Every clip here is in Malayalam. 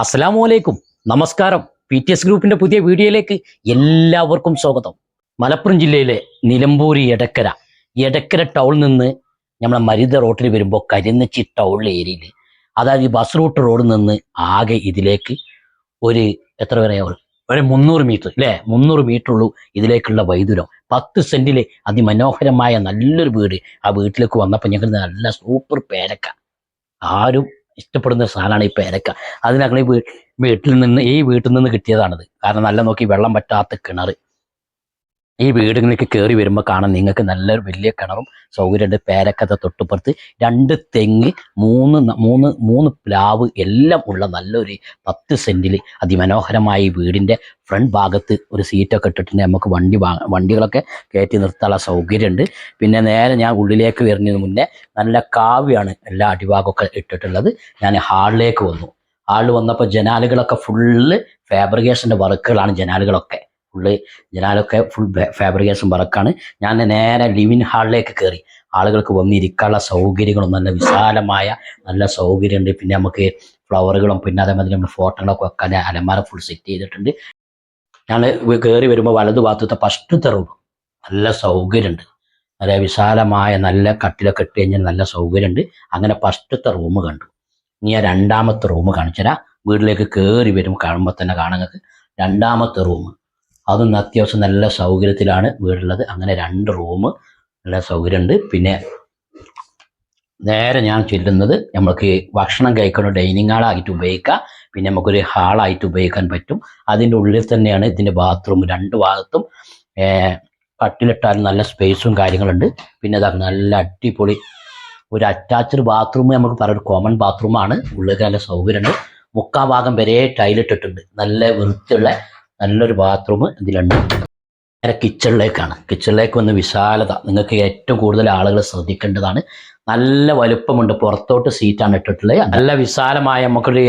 അസ്സലാമു അലൈക്കും. നമസ്കാരം. പി ടി എസ് ഗ്രൂപ്പിന്റെ പുതിയ വീഡിയോയിലേക്ക് എല്ലാവർക്കും സ്വാഗതം. മലപ്പുറം ജില്ലയിലെ നിലമ്പൂരി എടക്കര. എടക്കര ടൗണിൽ നിന്ന് നമ്മളെ മരുത റോട്ടിൽ വരുമ്പോൾ കരിനച്ചി ടൗണിലെ ഏരിയയിൽ അതായത് ഈ ബസ് റൂട്ട് റോഡിൽ നിന്ന് ആകെ ഇതിലേക്ക് ഒരു എത്ര പറയാ ഒരു മുന്നൂറ് മീറ്റർ അല്ലേ മുന്നൂറ് മീറ്റർ ഉള്ളൂ ഇതിലേക്കുള്ള വൈദ്യുരം പത്ത് സെന്റിൽ അതിമനോഹരമായ നല്ലൊരു വീട് ആ വീട്ടിലേക്ക് വന്നപ്പോൾ ഞങ്ങൾ നല്ല സൂപ്പർ പേരക്ക. ആരും ഇഷ്ടപ്പെടുന്ന സാധനമാണ് ഈ പേരക്ക. അത് വീട്ടിൽ നിന്ന് ഈ വീട്ടിൽ നിന്ന് കിട്ടിയതാണത്. കാരണം നല്ല നോക്കി വെള്ളം പറ്റാത്ത കിണർ ഈ വീടുകളിലേക്ക് കയറി വരുമ്പോൾ കാണാൻ നിങ്ങൾക്ക് നല്ലൊരു വലിയ കിണറും സൗകര്യമുണ്ട്. പേരക്കത്തെ തൊട്ടുപുറത്ത് രണ്ട് തെങ്ങ് മൂന്ന് മൂന്ന് മൂന്ന് പ്ലാവ് എല്ലാം ഉള്ള നല്ലൊരു പത്ത് സെന്റിൽ അതിമനോഹരമായ ഈ വീടിന്റെ ഫ്രണ്ട് ഭാഗത്ത് ഒരു സീറ്റൊക്കെ ഇട്ടിട്ടുണ്ട്. നമുക്ക് വണ്ടി വണ്ടികളൊക്കെ കയറ്റി നിർത്താനുള്ള സൗകര്യമുണ്ട്. പിന്നെ നേരെ ഞാൻ ഉള്ളിലേക്ക് വരുന്നതിന് മുന്നേ നല്ല കാവ്യാണ് എല്ലാ അടിഭാഗമൊക്കെ ഇട്ടിട്ടുള്ളത്. ഞാൻ ഹാളിലേക്ക് വന്നു. ഹാളിൽ വന്നപ്പോൾ ജനാലുകളൊക്കെ ഫുള്ള് ഫാബ്രിക്കേഷന്റെ വർക്കുകളാണ് ജനാലുകളൊക്കെ. ഫുള്ള് ജനാലൊക്കെ ഫുൾ ഫാബ്രിക്കേഷൻ വർക്കാണ് ഞാൻ നേരെ ലിവിൻ ഹാളിലേക്ക് കയറി ആളുകൾക്ക് വന്നിരിക്കാനുള്ള സൗകര്യങ്ങളും നല്ല വിശാലമായ നല്ല സൗകര്യമുണ്ട്. പിന്നെ നമുക്ക് ഫ്ലവറുകളും പിന്നെ അതേമാതിരി നമ്മൾ ഫോട്ടോകളൊക്കെ വെക്കാൻ അലമാര ഫുൾ സെറ്റ് ചെയ്തിട്ടുണ്ട്. ഞാൻ കയറി വരുമ്പോൾ വലതു ഭാഗത്തെ ഫസ്റ്റത്തെ റൂം നല്ല സൗകര്യമുണ്ട്. നല്ല വിശാലമായ നല്ല കട്ടിലൊക്കെ ഇട്ട് കഴിഞ്ഞാൽ നല്ല സൗകര്യമുണ്ട്. അങ്ങനെ ഫസ്റ്റത്തെ റൂം കണ്ടു. ഇനി ആ രണ്ടാമത്തെ റൂം കാണിച്ചുതരാം. വീട്ടിലേക്ക് കയറി വരും കാണുമ്പോൾ തന്നെ കാണുന്നത് രണ്ടാമത്തെ റൂം അതും അത്യാവശ്യം നല്ല സൗകര്യത്തിലാണ് വീടുള്ളത്. അങ്ങനെ രണ്ട് റൂം നല്ല സൗകര്യമുണ്ട്. പിന്നെ നേരെ ഞാൻ ചെല്ലുന്നത് നമുക്ക് ഭക്ഷണം കഴിക്കുന്ന ഡൈനിങ് ഹാളായിട്ട് ഉപയോഗിക്കാം. പിന്നെ നമുക്കൊരു ഹാളായിട്ട് ഉപയോഗിക്കാൻ പറ്റും. അതിന്റെ ഉള്ളിൽ തന്നെയാണ് ഇതിന്റെ ബാത്റൂം രണ്ട് ഭാഗത്തും. കട്ടിലിട്ടാലും നല്ല സ്പേസും കാര്യങ്ങളുണ്ട്. പിന്നെ അതാണ് നല്ല അടിപൊളി ഒരു അറ്റാച്ച്ഡ് ബാത്റൂം നമുക്ക് പറയാം. ഒരു കോമൺ ബാത്റൂമാണ് ഉള്ളിൽ നല്ല സൗകര്യമുണ്ട്. മുക്കാഭാഗം വരെ ടൈലിട്ടിട്ടുണ്ട് നല്ല വൃത്തിയുള്ള നല്ലൊരു ബാത്റൂം ഇതിലുണ്ട്. നേരെ കിച്ചണിലേക്കാണ് കിച്ചണിലേക്ക് വന്ന് വിശാലത. നിങ്ങൾക്ക് ഏറ്റവും കൂടുതൽ ആളുകൾ ശ്രദ്ധിക്കേണ്ടതാണ്. നല്ല വലുപ്പമുണ്ട്. പുറത്തോട്ട് സീറ്റാണ് ഇട്ടിട്ടുള്ളത്. നല്ല വിശാലമായ നമുക്കൊരു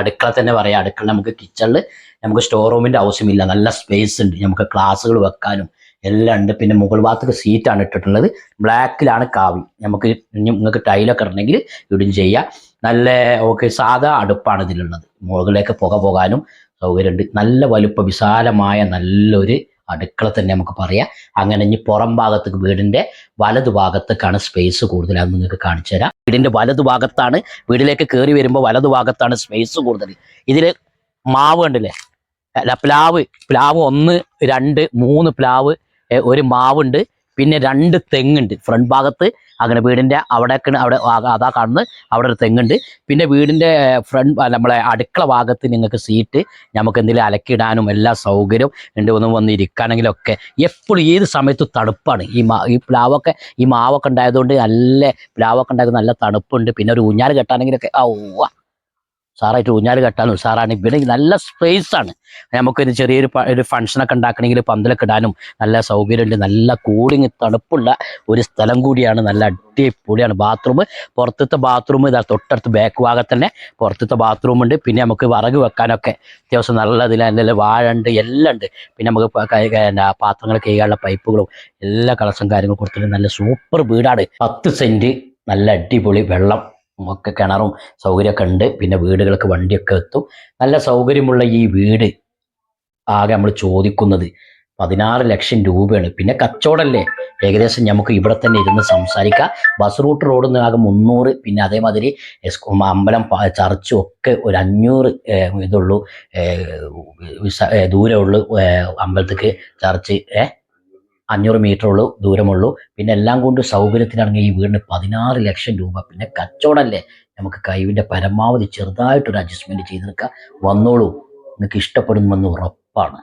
അടുക്കള തന്നെ പറയാം. അടുക്കള നമുക്ക് കിച്ചണിൽ നമുക്ക് സ്റ്റോർ റൂമിന്റെ ആവശ്യമില്ല. നല്ല സ്പേസ് ഉണ്ട്. നമുക്ക് ക്ലാസ്സുകൾ വെക്കാനും എല്ലാം ഉണ്ട്. പിന്നെ മുകൾ ഭാഗത്തേക്ക് സീറ്റാണ് ഇട്ടിട്ടുള്ളത്. ബ്ലാക്കിലാണ് കാവി. നമുക്ക് നിങ്ങൾക്ക് ടൈലൊക്കെ ഉണ്ടെങ്കിൽ ഇടും ചെയ്യാം. നല്ല ഓക്കെ സാധാ അടുപ്പാണ് ഇതിലുള്ളത്. മുകളിലേക്ക് പുക പോകാനും സൗകര്യമുണ്ട്. നല്ല വലുപ്പ വിശാലമായ നല്ലൊരു അടുക്കള തന്നെ നമുക്ക് പറയാം. അങ്ങനെ ഇനി പുറം ഭാഗത്തേക്ക് വീടിന്റെ വലതു ഭാഗത്തേക്കാണ് സ്പേസ് കൂടുതൽ. അത് നിങ്ങൾക്ക് കാണിച്ചു തരാം. വീടിന്റെ വലതു ഭാഗത്താണ് വീട്ടിലേക്ക് കയറി വരുമ്പോൾ വലതു ഭാഗത്താണ് സ്പേസ് കൂടുതൽ. ഇതിൽ മാവ് കണ്ടില്ലേ? അല്ല പ്ലാവ്. പ്ലാവ് ഒന്ന് രണ്ട് മൂന്ന് പ്ലാവ് ഒരു മാവുണ്ട്. പിന്നെ രണ്ട് തെങ്ങുണ്ട്. ഫ്രണ്ട് ഭാഗത്ത് അങ്ങനെ വീടിന്റെ അവിടെ അവിടെ അതാ കാണുന്നത്. അവിടെ ഒരു തെങ്ങുണ്ട്. പിന്നെ വീടിന്റെ ഫ്രണ്ട് നമ്മളെ അടുക്കള ഭാഗത്ത് നിങ്ങൾക്ക് സീറ്റ് നമുക്ക് എന്തെങ്കിലും അലക്കിടാനും എല്ലാ സൗകര്യവും ഉണ്ട്. ഒന്ന് വന്ന് ഇരിക്കാനെങ്കിലൊക്കെ എപ്പോഴും ഏത് സമയത്തും തണുപ്പാണ്. ഈ മാ ഈ പ്ലാവൊക്കെ ഈ മാവൊക്കെ ഉണ്ടായതുകൊണ്ട് നല്ല പ്ലാവൊക്കെ ഉണ്ടായത് നല്ല തണുപ്പുണ്ട്. പിന്നെ ഒരു ഊഞ്ഞാൽ കെട്ടാണെങ്കിലൊക്കെ ആ സാറായിട്ട് ഊഞ്ഞാൽ കെട്ടാനും സാറാണ് ഇവിടെ നല്ല സ്പേസ് ആണ്. നമുക്കൊരു ചെറിയൊരു ഒരു ഫംഗ്ഷനൊക്കെ ഉണ്ടാക്കണമെങ്കിൽ പന്തലൊക്കെ ഇടാനും നല്ല സൗകര്യമുണ്ട്. നല്ല കൂളിങ് തണുപ്പുള്ള ഒരു സ്ഥലം കൂടിയാണ്. നല്ല അടിപൊളിയാണ്. ബാത്റൂം പുറത്തത്തെ ബാത്റൂം ഇതാ തൊട്ടടുത്ത് ബാക്ക് ഭാഗത്ത് തന്നെ പുറത്തത്തെ ബാത്റൂം ഉണ്ട്. പിന്നെ നമുക്ക് വിറക് വെക്കാനൊക്കെ അത്യാവശ്യം നല്ല ഇതിൽ നല്ല വാഴ ഉണ്ട് എല്ലാം ഉണ്ട്. പിന്നെ നമുക്ക് പാത്രങ്ങൾ കൈകാനുള്ള പൈപ്പുകളും എല്ലാ കളസും കാര്യങ്ങളും കൊടുത്തിട്ട് നല്ല സൂപ്പർ വീടാണ്. പത്ത് സെന്റ് നല്ല അടിപൊളി വെള്ളം. ഒക്കെ കിണറും സൗകര്യമൊക്കെ ഉണ്ട്. പിന്നെ വീടുകൾക്ക് വണ്ടിയൊക്കെ എത്തും. നല്ല സൗകര്യമുള്ള ഈ വീട് ആകെ നമ്മൾ ചോദിക്കുന്നത് പതിനാറ് ലക്ഷം രൂപയാണ്. പിന്നെ കച്ചവടമല്ലേ? ഏകദേശം നമുക്ക് ഇവിടെ തന്നെ ഇരുന്ന് സംസാരിക്കാം. ബസ് റൂട്ട് റോഡിൽ നിന്ന് ആകെ മുന്നൂറ് പിന്നെ അതേമാതിരി അമ്പലം ചർച്ചും ഒക്കെ ഒരു അഞ്ഞൂറ് ഇതുള്ളൂ ദൂരമുള്ളൂ അമ്പലത്തേക്ക് ചർച്ച് ഏഹ് അഞ്ഞൂറ് മീറ്റർ ഉള്ളൂ ദൂരമുള്ളൂ. പിന്നെ എല്ലാം കൊണ്ട് സൗകര്യത്തിനാണെങ്കിൽ ഈ വീടിന് പതിനാറ് ലക്ഷം രൂപ. പിന്നെ കച്ചവടമല്ലേ? നമുക്ക് കഴിവിന്റെ പരമാവധി ചെറുതായിട്ടൊരു അഡ്ജസ്റ്റ്മെന്റ് ചെയ്ത് നിൽക്കുക വന്നോളൂ. നിങ്ങൾക്ക് ഇഷ്ടപ്പെടുമെന്ന് ഉറപ്പാണ്.